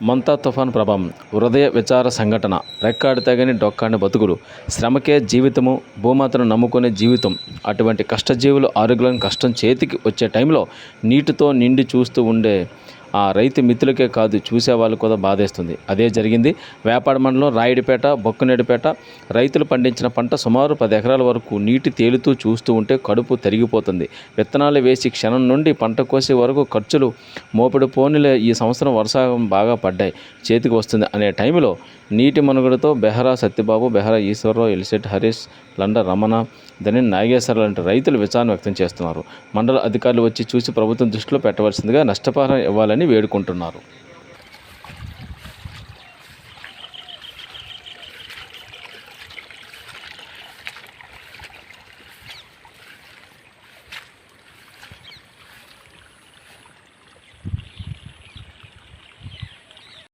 మంతా తుఫాన్ ప్రభావం హృదయ విచార సంఘటన రెక్కాడి తగని డొక్కాని బతుకులు శ్రమకే జీవితము భూమాతను నమ్ముకునే జీవితం అటువంటి కష్టజీవులు ఆరోగ్యం కష్టం చేతికి వచ్చే టైంలో నీటితో నిండి చూస్తూ ఉండే ఆ రైతు మిత్రులకే కాదు చూసే వాళ్ళు కూడా బాధేస్తుంది. అదే జరిగింది. వేపాడ మండలం రాయుడిపేట బొక్కనేడిపేట రైతులు పండించిన పంట సుమారు పది ఎకరాల వరకు నీటి తేలుతూ చూస్తూ ఉంటే కడుపు తరిగిపోతుంది. విత్తనాలు వేసి క్షణం నుండి పంట కోసే వరకు ఖర్చులు మోపెడు. పోనీలే ఈ సంవత్సరం వర్షాగం బాగా పడ్డాయి. చేతికి వస్తుంది అనే టైంలో నీటి మనుగడతో బెహరా సత్యబాబు బెహరా ఈశ్వరరావు ఎలిసెట్ హరీష్ లండ రమణ దని నాగేశ్వర లాంటి రైతులు విచారణ వ్యక్తం చేస్తున్నారు. మండల అధికారులు వచ్చి చూసి ప్రభుత్వం దృష్టిలో పెట్టవలసిందిగా నష్టపరిహారం ఇవ్వాలని వేడుకుంటున్నారు.